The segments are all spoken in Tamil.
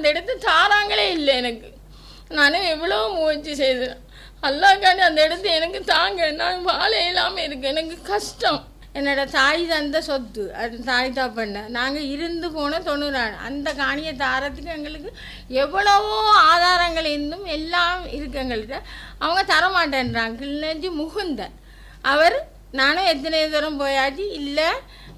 அந்த இடத்து தாராங்களே இல்லை எனக்கு. நானும் எவ்வளோ முயற்சி செய்தேன் அல்லாக்காண்டி அந்த இடத்து எனக்கு தாங்க. நான் வாழ இல்லாமல் இருக்கு. எனக்கு கஷ்டம். என்னோட தாய் தந்த சொத்து அது தாய் தாப்பண்ண. நாங்கள் இருந்து போன தொண்ணூறாள் அந்த காணியை தாரத்துக்கு எங்களுக்கு எவ்வளவோ ஆதாரங்கள் இருந்தும் எல்லாம் இருக்கு எங்கள்கிட்ட அவங்க தரமாட்டேன்றாங்க. கிள்ளஞ்சி முகுந்தன். அவர் நானும் எத்தனை தூரம் போயாச்சு. இல்லை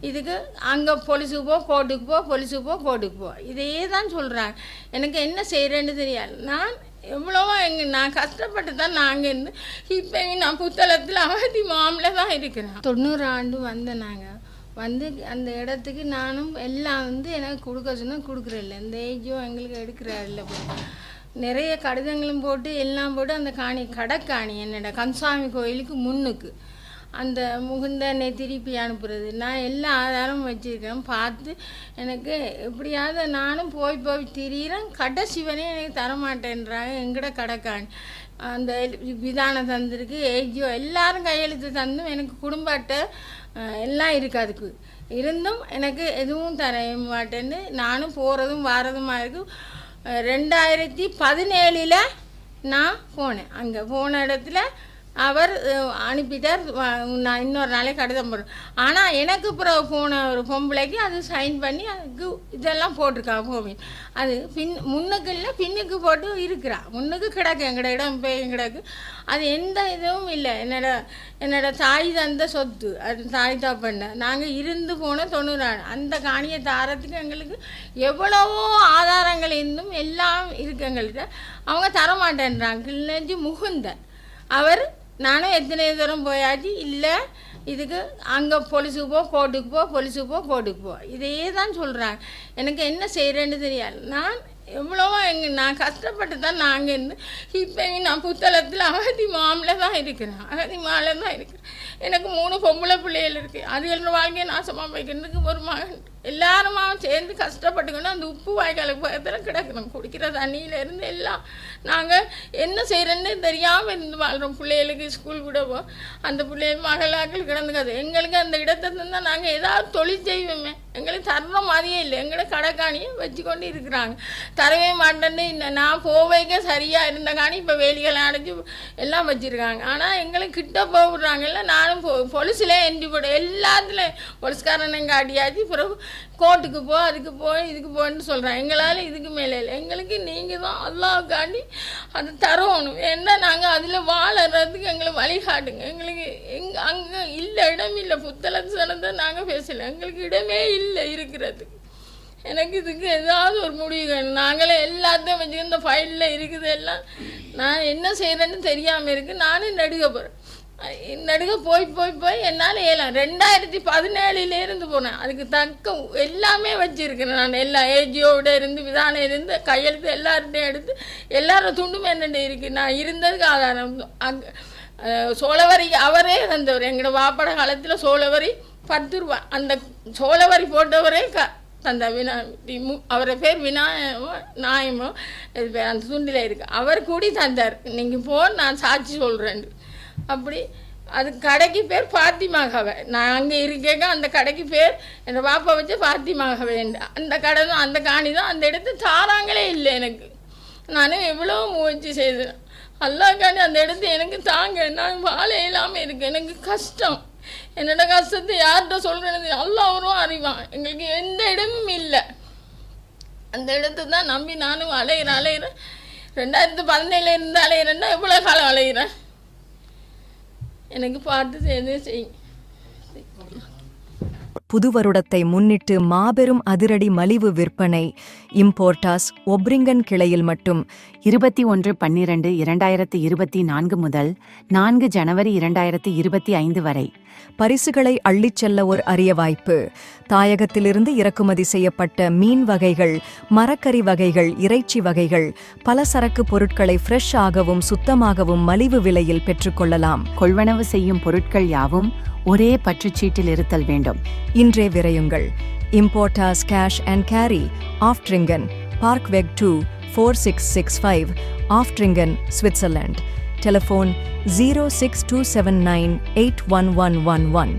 இதுக்கு அங்கே போலீஸுக்கு போ கோர்ட்டுக்கு போ போலீஸுக்கு போ கோர்ட்டுக்கு போ. இதையே தான் சொல்கிறாங்க எனக்கு என்ன செய்கிறேன்னு தெரியாது. நான் எவ்வளவோ எங்க நான் கஷ்டப்பட்டு தான் நாங்கள் இருந்து இப்போ நான் புத்தளத்தில் அவதி மாமில் தான் இருக்கிறேன். தொண்ணூறு ஆண்டு வந்தேன் நாங்கள் வந்து அந்த இடத்துக்கு நானும் எல்லாம் வந்து எனக்கு கொடுக்க சொன்னால் கொடுக்குறதில்ல இந்த ஏஜும் எங்களுக்கு எடுக்கிறாரில்ல நிறைய கடிதங்களும் போட்டு எல்லாம் போட்டு அந்த காணி கடற்காணி என்னோட கன்சாமி கோயிலுக்கு முன்னுக்கு. அந்த முகுந்தனை திருப்பி அனுப்புறது. நான் எல்லா ஆதாரமும் வச்சுருக்கேன் பார்த்து எனக்கு எப்படியாவது நானும் போய் போய் திரியிறேன். கடைசிவனே எனக்கு தரமாட்டேன்றாங்க. எங்கட கடைக்காணி அந்த விதானம் தந்திருக்கு ஏஜியோ எல்லாரும் கையெழுத்து தந்தும் எனக்கு குடும்ப அட்டை எல்லாம் இருக்குது அதுக்கு. இருந்தும் எனக்கு எதுவும் தர மாட்டேன்னு நானும் போகிறதும் வரதுமாக இருக்கு. ரெண்டாயிரத்தி பதினேழில் நான் போனேன். அங்கே போன இடத்துல அவர் அனுப்பிட்டார். நான் இன்னொரு நாளைக்கு கடிதம் போடுறேன் ஆனால் எனக்கு பிறகு போன ஒரு பொம்பளைக்கு அது சைன் பண்ணி அதுக்கு இதெல்லாம் போட்டிருக்கா பூமி அது பின் முன்னுக்கு இல்லை பின்னுக்கு போட்டு இருக்கிறா. முன்னுக்கு கிடக்கு எங்கட இடம் போய் கிடக்கு. அது எந்த இதுவும் இல்லை. என்னோட என்னோட தாய் தந்த சொத்து. அது தாய் தாப்பண்ண நாங்கள் இருந்து போன தொண்ணூறாள் அந்த காணியை தாரத்துக்கு எங்களுக்கு எவ்வளவோ ஆதாரங்கள் இருந்தும் எல்லாம் இருக்கு எங்கள்கிட்ட அவங்க தரமாட்டேன்றாங்க. கிள்ளஞ்சி முகுந்தன் அவர் நானும் எத்தனை தூரம் போயாச்சு? இல்லை இதுக்கு அங்கே போலீஸுக்கு போ கோர்ட்டுக்கு போ போலீஸுக்கு போ கோர்ட்டுக்கு போ. இதையே தான் சொல்கிறாங்க எனக்கு என்ன செய்கிறேன்னு தெரியாது. நான் எவ்வளோவோ எங்க நான் கஷ்டப்பட்டு தான் நாங்கள் இருந்து இப்போ நான் புத்தளத்தில் அகதி மாமில் தான் இருக்கிறேன். அகதி மாலை தான் இருக்கிறேன். எனக்கு மூணு பொம்பளை பிள்ளைகள் இருக்குது அதுகளோட வாழ்க்கையை நாசமாக வைக்கிறதுக்கு ஒரு மகன். எல்லாருமா சேர்ந்து கஷ்டப்பட்டுக்கணும் அந்த உப்பு வாய்க்காலுக்கு பக்கத்தில் கிடக்கணும் குடிக்கிற தண்ணியிலேருந்து எல்லாம் நாங்கள் என்ன செய்கிறேன்னு தெரியாமல் இருந்து வாழ்கிறோம் பிள்ளைகளுக்கு ஸ்கூல் கூட போ அந்த பிள்ளைகள் மகளாக்கள் கிடந்துக்காது எங்களுக்கு அந்த இடத்துல இருந்தால் நாங்கள் ஏதாவது தொழில் செய்வோமே. எங்களுக்கு தர்ற மாதிரியே இல்லை. எங்களை கடைக்காணியை வச்சு கொண்டு இருக்கிறாங்க. தரவே மாட்டேன்னு இந்த நான் போவைக்க சரியாக இருந்த காணி இப்போ வேலிகளை அடைச்சி எல்லாம் வச்சுருக்காங்க. ஆனால் எங்களுக்கு கிட்ட போடுறாங்கல்ல நானும் பொ பொலிஸில் எண்டி போட. எல்லாத்துலேயும் பொலிஸ்காரன் எங்கள் அடியாச்சு பிறகு கோர்ட்டுக்கு போ அதுக்கு போ இதுக்கு போன்னு சொல்கிறேன் எங்களால் இதுக்கு மேலே இல்லை. எங்களுக்கு நீங்கள் தான் அல்லாவுக்காண்டி அது தரணும். ஏன்னா நாங்கள் அதில் வாழறதுக்கு எங்களை வழிகாட்டுங்க. எங்களுக்கு எங் அங்கே இல்லை இடம் இல்லை. புத்தளத்து சனத்தை நாங்கள் பேசலை. எங்களுக்கு இடமே இல்லை இருக்கிறதுக்கு. எனக்கு இதுக்கு ஏதாவது ஒரு முடிவு வேணும். நாங்களே எல்லாத்தையும் வச்சு இந்த ஃபைலில் இருக்குது எல்லாம். நான் என்ன செய்கிறேன்னு தெரியாமல் இருக்கு. நானும் நடுக போகிறேன் நடுக போய் போய் போய் என்னால் ஏலாம் ரெண்டாயிரத்தி பதினேழுலேருந்து போனேன். அதுக்கு தக்க எல்லாமே வச்சுருக்கிறேன் நான். எல்லா ஏஜியோட இருந்து விதானம் இருந்து கையெழுத்து எல்லார்ட்டையும் எடுத்து எல்லாரும் துண்டும் என்னென்ன இருக்குது நான் இருந்ததுக்கு ஆதாரம். அங்கே சோழவரி அவரே தந்தவர். எங்களோட வாப்பட காலத்தில் சோழவரி பத்து ரூபா அந்த சோழவரி போட்டவரே க தந்த வினா அவரை பேர் விநாயகமோ நாயமோ இது பேர் அந்த துண்டில் இருக்கு. அவர் கூடி தந்தார். நீங்கள் போ நான் சாட்சி சொல்கிறேன் அப்படி அது கடைக்கு பேர் பாத்திமாகவை நான் அங்கே இருக்கேங்க அந்த கடைக்கு பேர் என் பாப்பா வச்சு பாத்திமாகவே அந்த கடை தான் அந்த காணி தான் அந்த இடத்து தாராங்களே இல்லை எனக்கு. நானும் எவ்வளோ முயற்சி செய்தேன். அல்லாக்காண்டி அந்த இடத்து எனக்கு தாங்க. நான் வாழ இல்லாமல் இருக்கு. எனக்கு கஷ்டம். என்னோட கஷ்டத்தை யார்கிட்ட சொல்கிறது எல்லோரும் அறிவான். எங்களுக்கு எந்த இடமும் இல்லை. அந்த இடத்தை தான் நம்பி நானும் அலையிறேன் அலையிறேன் ரெண்டாயிரத்து பதினேழுல இருந்து அலையிறேன்னா எவ்வளோ காலம் அலையிறேன்? எனக்கு பார்த்து சேர்ந்து செய்யுங்க புது வருடத்தை முன்னிட்டு மாபெரும் அதிரடி மலிவு விற்பனை. இம்போர்டாஸ் ஒப்ரிங்கன் கிளையில் மட்டும் இருபத்தி ஒன்று பன்னிரண்டு இரண்டாயிரத்து இருபத்தி நான்கு முதல் நான்கு ஜனவரி இரண்டாயிரத்து இருபத்தி ஐந்து வரை. பரிசுகளை அள்ளிச் செல்ல ஒரு அரிய வாய்ப்பு. தாயகத்திலிருந்து இறக்குமதி செய்யப்பட்ட மீன் வகைகள் மரக்கறி வகைகள் இறைச்சி வகைகள் பலசரக்கு பொருட்களை ஃப்ரெஷ் ஆகவும் சுத்தமாகவும் மலிவு விலையில் பெற்றுக்கொள்ளலாம் கொள்வனவு செய்யும் பொருட்கள் யாவும் ஒரே பற்றுச்சீட்டில் இருத்தல் வேண்டும். இன்றே விரையுங்கள் இம்போர்டாஸ் cash and carry Oftringen Parkweg two four six six five Oftringen Switzerland telephone zero six two seven nine eight one one one one